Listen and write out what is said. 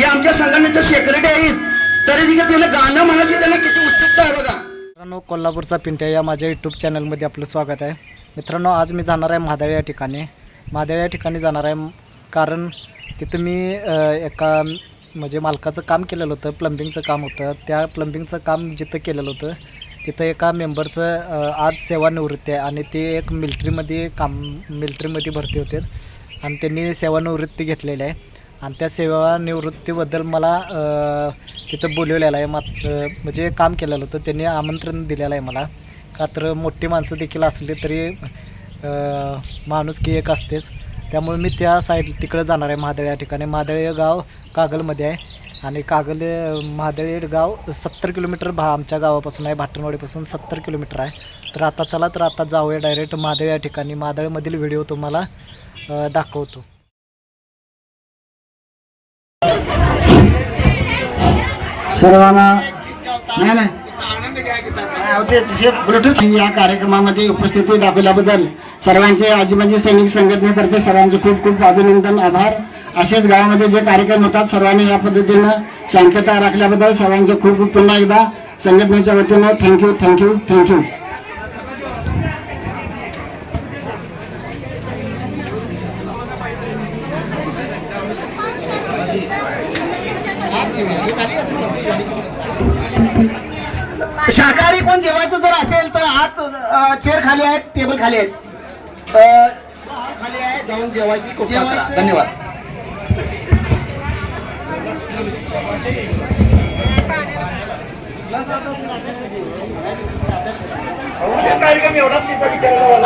हे आमच्या संघटनेचे सेक्रेटरी आहेत. तरी देखील त्याला गाणं म्हणायची त्याला किती उत्सुकता आहे बघा. मित्रांनो कोल्हापूरचा पिंट्या या माझ्या यूट्यूब चॅनलमध्ये आपलं स्वागत आहे. मित्रांनो आज मी जाणार आहे महादळ या ठिकाणी. महादळ या ठिकाणी जाणार आहे कारण तिथं मी एका म्हणजे मालकाचं काम केलेलं होतं प्लंबिंगचं काम होतं. त्या प्लंबिंगचं काम जिथं केलेलं होतं तिथं एका मेंबरचं आज सेवानिवृत्ती आहे आणि ते एक मिल्ट्रीमध्ये काम मिल्ट्रीमध्ये भरती होते. आणि त्यांनी सेवानिवृत्ती घेतलेली आहे. आणि त्या सेवानिवृत्तीबद्दल मला तिथं बोलवलेलं आहे. मात म्हणजे काम केलेलं होतं. त्यांनी आमंत्रण दिलेलं आहे मला. का तर मोठी माणसं देखील असली तरी माणूस की एक असतेच. त्यामुळे मी त्या साईड तिकडं जाणार आहे महादळ या ठिकाणी. महादळ हे गाव कागलमध्ये आहे. आणि कागल महादळ गाव सत्तर किलोमीटर भा आमच्या गावापासून आहे. भाटणवाडीपासून सत्तर किलोमीटर आहे. तर आता चला तर आता जाऊया डायरेक्ट महादळ या ठिकाणी. महादळमधील व्हिडिओ तुम्हाला दाखवतो. सर्वांना नाही नाही हे या कार्यक्रमामध्ये उपस्थिती दाखवल्याबद्दल सर्वांचे आजीबाजी सैनिक संघटनेतर्फे सर्वांचे खूप खूप अभिनंदन आभार. असेच गावामध्ये जे कार्यक्रम होतात सर्वांनी या पद्धतीनं शांतता राखल्याबद्दल सर्वांचे खूप खूप पुन्हा एकदा संघटनेच्या वतीनं थँक्यू थँक्यू थँक्यू शाकाहारी कोण जेवायचं जर असेल तर आत चेअर खाली आहेत टेबल खाली आहेत. खाली आहे जाऊन जेवायची. धन्यवाद. कार्यक्रम एवढाच तिचा विचारायला